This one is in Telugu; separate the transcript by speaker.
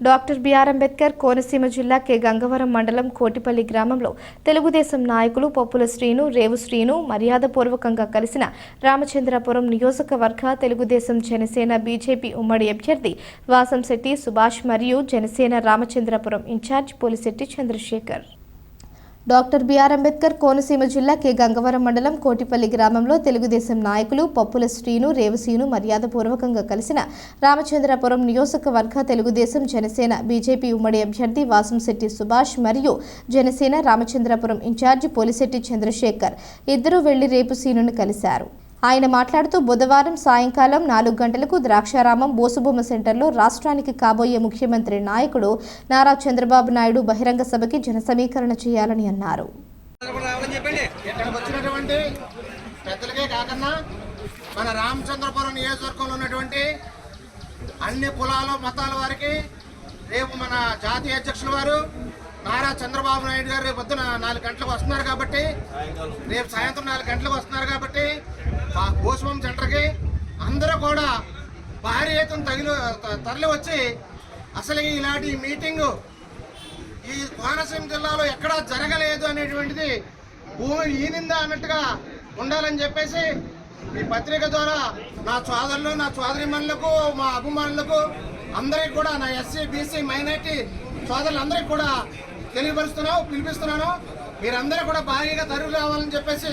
Speaker 1: డాక్టర్ బిఆర్ అంబేద్కర్ కోనసీమ జిల్లా కె. గంగవరం మండలం కోటిపల్లి గ్రామంలో తెలుగుదేశం నాయకులు పప్పుల శ్రీను రేవు శ్రీను మర్యాదపూర్వకంగా కలిసిన రామచంద్రపురం నియోజకవర్గ తెలుగుదేశం జనసేన బీజేపీ ఉమ్మడి అభ్యర్థి వాసంశెట్టి సుభాష్ మరియు Janasena Ramachandrapuram incharge Polisetti Chandrasekhar. Doctor B R Ambedkar Konaseema జిల్లా కె. గంగవరం మండలం కోటిపల్లి గ్రామంలో తెలుగుదేశం నాయకులు పప్పుల శ్రీను రేవసీను మర్యాదపూర్వకంగా కలిసిన రామచంద్రపురం నియోజకవర్గ తెలుగుదేశం జనసేన బీజేపీ ఉమ్మడి అభ్యర్థి వాసంశెట్టి సుభాష్ మరియు జనసేన రామచంద్రపురం ఇన్ఛార్జి పోలిశెట్టి చంద్రశేఖర్ ఇద్దరూ వెళ్ళి రేపు సీనును కలిశారు. ఆయన మాట్లాడుతూ బుధవారం సాయంకాలం నాలుగు గంటలకు ద్రాక్షారామం బోసుబొమ్మ సెంటర్లో రాష్ట్రానికి కాబోయే ముఖ్యమంత్రి నాయకుడు నారా చంద్రబాబు నాయుడు బహిరంగ సభకి జన సమీకరణ చేయాలని అన్నారు.
Speaker 2: మన రామచంద్రపురం నియోజకవర్గంలో ఉన్నటువంటి అన్ని కులాలు మతాల వారికి రేపు మన జాతీయ అధ్యక్షుల వారు నారా చంద్రబాబు నాయుడు గారు రేపు పొద్దున నాలుగు గంటలకు వస్తున్నారు కాబట్టి రేపు సాయంత్రం నాలుగు గంటలకు వస్తున్నారు కాబట్టి భూస్వామి సెంటర్కి అందరూ కూడా భారీ ఎత్తున తగిలి తరలి వచ్చి అసలు ఇలాంటి మీటింగు ఈ కోనసీమ జిల్లాలో ఎక్కడా జరగలేదు అనేటువంటిది భూమి ఈనిందా అన్నట్టుగా ఉండాలని చెప్పేసి ఈ పత్రిక ద్వారా నా సోదరులు నా సోదరిమణులకు మా అభిమానులకు అందరికీ కూడా నా ఎస్సీ బీసీ మైనార్టీ సోదరులందరికీ కూడా తెలియపరుస్తున్నాను పిలిపిస్తున్నాను. మీరందరూ కూడా భారీగా తరువు రావాలని చెప్పేసి